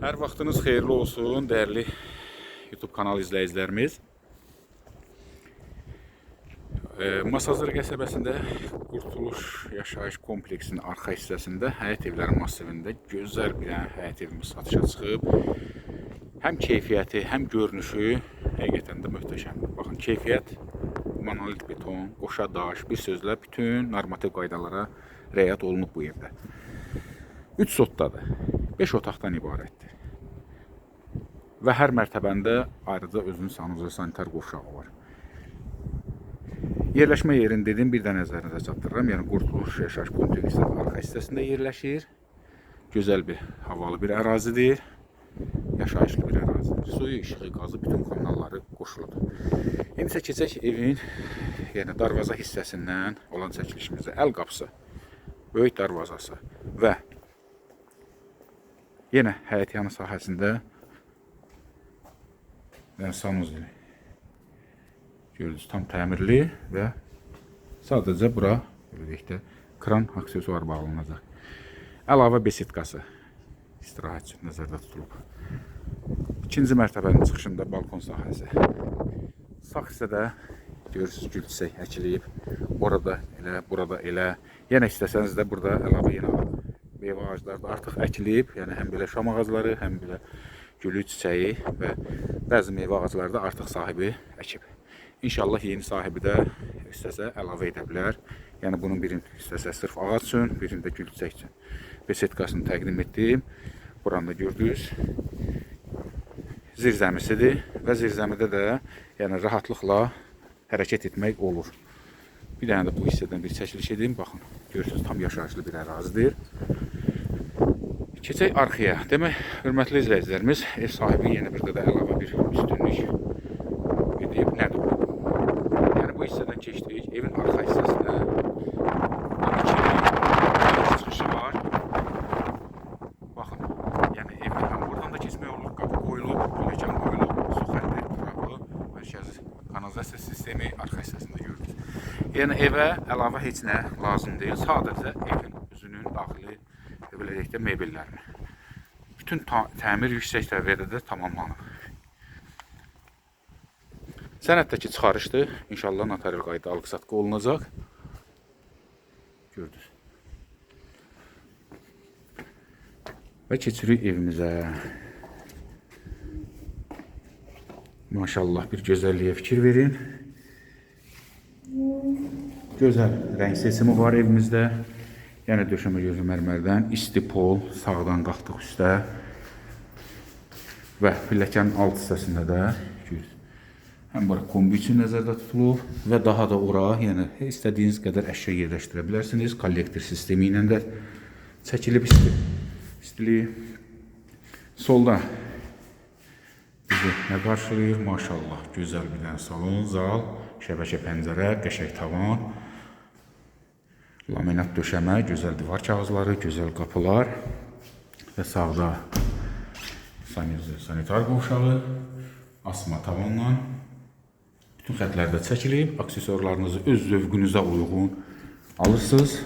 Hər vaxtınız xeyirli olsun, dəyərli YouTube kanal izləyicilərimiz. E, Masazır qəsəbəsində Qurtuluş Yaşayış Kompleksinin arxa hissəsində həyət evləri massivində gözəl bir həyət evimiz satışa çıxıb. Həm keyfiyyəti, həm görünüşü həqiqətən də möhtəşəmdir. Baxın, keyfiyyət monolit beton, qoşa daş, bir sözlə bütün normativ qaydalara riayət olunub bu evdə. 3 sotdadır. 5 otaqdan ibarətdir. Və hər mərtəbəndə ayrıca özünün sanuzlu sanitar qovşağı var. Yerləşmə yerini dedim, bir də nəzərinizə çatdırıram. Yəni Qurtuluş Yaşayış kompleksinin arxa hissəsində yerləşir. Gözəl bir havalı bir ərazidir. Yaşayışlı bir ərazidir. Suyu, işığı, qazı, bütün kanalları qoşuludur. İndi isə keçək evin yəni darvaza hissəsindən olan çəkilişimizə. Əl qapısı, böyük darvazası və yenə həyət yanı sahəsində yəni sanuzeli. Gördünüz, tam təmirli və sadəcə bura belə deyək də kran aksesuar bağlanacaq. Əlavə besetkası istirahət üçün nəzərdə tutulub. İkinci mərtəbənin çıxışında balkon sahəsi. Sağ hissədə görürsüz gül çiçək. Orada elə, burada elə. Yenə istəsəniz də burada əlavə yenə meyvə ağacları da artıq əkilib. Yəni həm belə şam ağacları, həm belə gülü çiçəyi və bəzi meyvə ağacları da artıq sahibi əkib. İnşallah yeni sahibi də istəsə əlavə edə bilər. Yəni bunun birini istəsə sırf ağac üçün, birini də gül çiçək üçün. Besetkasını təqdim etdim. Buranda gördünüz zirzəmisidir və zirzəmidə də yəni rahatlıqla hərəkət etmək olur. Bir dənə də bu hissədən bir çəkiliş edeyim. Baxın, görürsünüz tam yaşayışlı bir ərazidir. Keçək arxaya. Demək, hörmətli izləyicilərimiz, ev sahibi yenə bir qədər əlavə bir üstünlük edib. Nədir bu? Yəni bu hissədən keçdik. Evin arxa hissəsinə iki çıxışı var. Baxın, yəni evin həm buradan da keçmək olur, qapı qoyulub, pilləkən qoyulub, su xətti ətrafı, mərkəzi kanalizasiya sistemi arxa hissəsində görürüz. Yəni evə əlavə heç nə lazım deyil. Sadəcə evin belə deyək də mebellərini. Bütün təmir yüksək səviyyədə də tamamlanıb. Sənətdəki çıxarışdır. İnşallah notarial qayda alqı-satqı olunacaq. Gördünüz. Və keçirik evimizə. Maşallah bir gözəlliyə fikir verin. Gözəl rəng seçimi var evimizdə. Yəni döşəmə gözü mərmərdən, isti pol, sağdan qalxdıq üstə. Və pilləkənin alt hissəsində də. Həm bura kombi üçün nəzərdə tutulub və daha da ora, yəni istədiyiniz qədər əşya yerləşdirə bilərsiniz. Kollektor sistemi ilə də çəkilib isti, istiliyi. Solda bizi nə qarşılayır? Maşallah, gözəl bir salon, zal, şəbəkə pəncərə, qəşəng tavan, laminat döşəmə, gözəl divar kağızları, gözəl qapılar və sağda sanitar qovşağı, asma tavanla bütün xətlərdə çəkilib, aksesuarlarınızı öz zövqünüzə uyğun alırsınız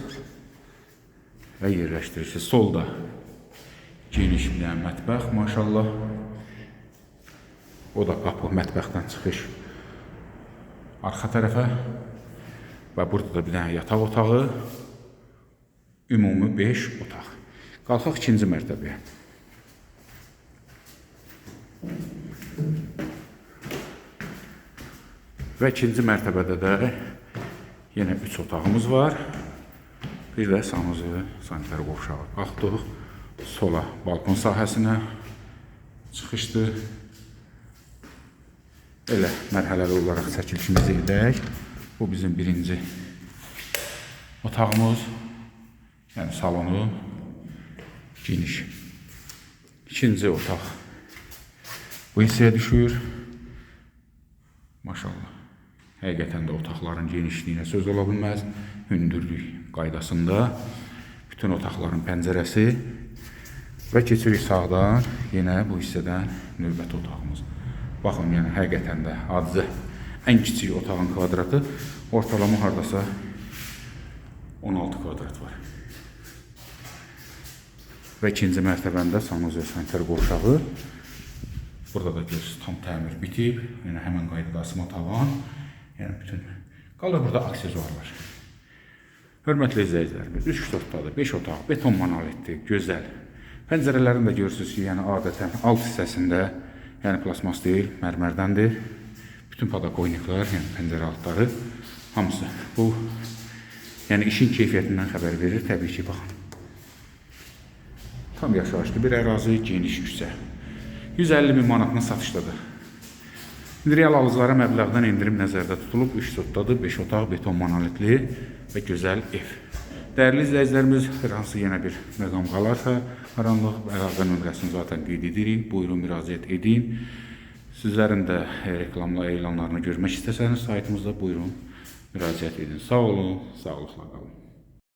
və yerləşdirirsiniz. Solda geniş bir mətbəx, maşallah. O da qapı, mətbəxdən çıxış arxa tərəfə və burada da bir dənə yataq otağı, ümumi 5 otaq. Qalxaq ikinci mərtəbəyə. Və ikinci mərtəbədə də yenə 3 otağımız var. Bir də sanuzu, sanitar qovşağı. Qalxdıq sola balkon sahəsinə çıxışdır. Elə mərhələli olaraq çəkilişimizi edək. Bu bizim birinci otağımız. Yəni salonu geniş. İkinci otaq bu hissəyə düşür. Maşallah. Həqiqətən də otaqların genişliyinə söz ola bilməz. Hündürlük qaydasında bütün otaqların pəncərəsi və keçirik sağdan yenə bu hissədən növbəti otağımız. Baxın, yəni həqiqətən də adicə ən kiçik otağın kvadratı ortalama hardasa 16 kvadrat var. və ikinci mərtəbəndə sanuzel sanitar qovşağı. Burada da görürsünüz tam təmir bitib. Yəni həmin qaydada asma tavan. Yəni bütün qalır burada aksesuarlar. Hörmətli izləyicilərimiz, 3 otaqdadır, 5 otaq, beton monolitdir, gözəl. Pəncərələrini də görürsünüz ki, yəni adətən alt hissəsində, yəni plasmas deyil, mərmərdəndir. Bütün padakoniklər, yəni pəncərə altları hamısı bu yəni işin keyfiyyətindən xəbər verir. Təbii ki, baxın. Tam yaşayışlı bir ərazi, geniş küçə. 150 min manatına satışdadır. İndi real alıcılara məbləğdən endirim nəzərdə tutulub. 3 sotdadır, 5 otaq, beton monolitli və gözəl ev. Dəyərli izləyicilərimiz, hər hansı yenə bir məqam qalarsa, qaranlıq əlaqə nömrəsini zaten qeyd edirik. Buyurun müraciət edin. Sizlərin də e, reklamla elanlarını görmək istəsəniz saytımızda buyurun müraciət edin. Sağ olun, sağlıqla qalın.